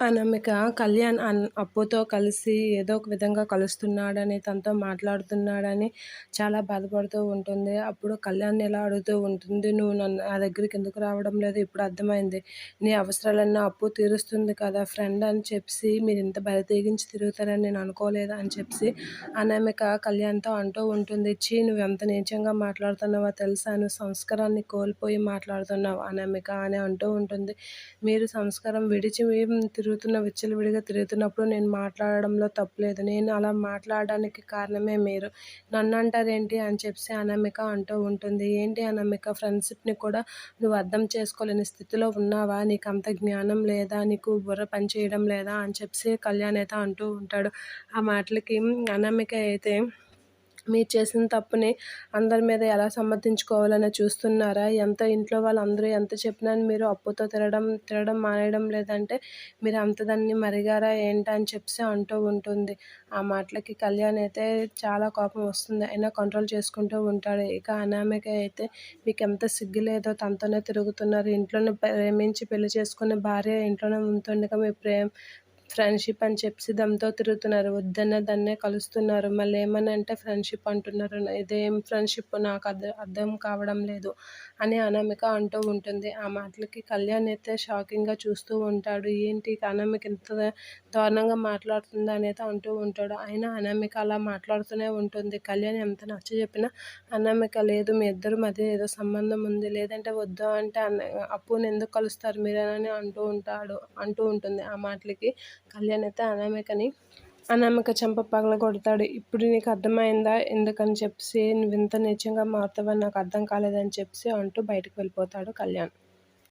అనామిక కళ్యాణ్ అన్ అప్పుతో కలిసి ఏదో ఒక విధంగా కలుస్తున్నాడని తనతో మాట్లాడుతున్నాడని చాలా బాధపడుతూ ఉంటుంది. అప్పుడు కళ్యాణ్ ఇలా అడుగుతూ ఉంటుంది నువ్వు నన్ను నా దగ్గరికి ఎందుకు రావడం లేదు? ఇప్పుడు అర్థమైంది. నీ అవసరాలన్నా అప్పు తీరుస్తుంది కదా ఫ్రెండ్ అని చెప్పి మీరు ఇంత బరి తిరుగుతారని నేను అనుకోలేదు అని చెప్పి అనామిక కళ్యాణ్తో అంటూ ఉంటుంది. చీ నువ్వు ఎంత నీచంగా మాట్లాడుతున్నావో తెలుసా? నువ్వు సంస్కారాన్ని కోల్పోయి మాట్లాడుతున్నావు అనామిక అని అంటూ ఉంటుంది. మీరు సంస్కారం విడిచి తిరుగు తిరుగుతున్న విచ్చలవిడిగా తిరుగుతున్నప్పుడు నేను మాట్లాడడంలో తప్పులేదు. నేను అలా మాట్లాడడానికి కారణమే మీరు. నన్ను అంటారేంటి అని చెప్పి అనామిక అంటూ ఉంటుంది. ఏంటి అనామిక? ఫ్రెండ్షిప్ని కూడా నువ్వు అర్థం చేసుకోలేని స్థితిలో ఉన్నావా? నీకు అంత జ్ఞానం లేదా? నీకు బుర్ర పనిచేయడం లేదా? అని చెప్పి కళ్యాణ్ అయితే అంటూ ఉంటాడు. ఆ మాటలకి అనామిక అయితే మీరు చేసిన తప్పుని అందరి మీద ఎలా సమర్థించుకోవాలని చూస్తున్నారా? ఎంత ఇంట్లో వాళ్ళందరూ ఎంత చెప్పినా మీరు అప్పుతో తినడం తినడం మానేయడం లేదంటే మీరు అంత దాన్ని మరిగారా ఏంటా అని చెప్పి అంటూ ఉంటుంది. ఆ మాటలకి కళ్యాణ్ అయితే చాలా కోపం వస్తుంది. అయినా కంట్రోల్ చేసుకుంటూ ఉంటాడు. ఇక అనామిక అయితే మీకు ఎంత సిగ్గు లేదో తనతోనే తిరుగుతున్నారు. ఇంట్లోనే ప్రేమించి పెళ్ళి చేసుకున్న భార్య ఇంట్లోనే ఉంటుండగా మీ ప్రేమ ఫ్రెండ్షిప్ అని చెప్పి దమ్తో తిరుగుతున్నారు. వద్దన్న దాన్నే కలుస్తున్నారు. మళ్ళీ ఏమని అంటే ఫ్రెండ్షిప్ అంటున్నారు. ఇదేం ఫ్రెండ్షిప్? నాకు అర్థం అర్థం కావడం లేదు అని అనామిక అంటూ ఉంటుంది. ఆ మాటలకి కళ్యాణ్ అయితే షాకింగ్గా చూస్తూ ఉంటాడు. ఏంటి అనామిక ఇంత దారుణంగా మాట్లాడుతుందా అనేది అంటూ ఉంటాడు. అయినా అనామిక అలా మాట్లాడుతూనే ఉంటుంది. కళ్యాణ్ ఎంత నచ్చ చెప్పినా అనామిక లేదు మీ ఇద్దరు మధ్య ఏదో సంబంధం ఉంది. లేదంటే వద్దు అంటే అన్న అప్పుని ఎందుకు కలుస్తారు మీరేనని అంటూ ఉంటాడు అంటూ ఉంటుంది ఆ మాటలకి. కళ్యాణ్ అయితే అనామికని అనామిక చెంప పగల కొడతాడు. ఇప్పుడు నీకు అర్థమైందా? ఎందుకని చెప్పేసి నువ్వు ఇంత నీచంగా మారుతావని నాకు అర్థం కాలేదని చెప్పేసి అంటూ బయటకు వెళ్ళిపోతాడు కళ్యాణ్.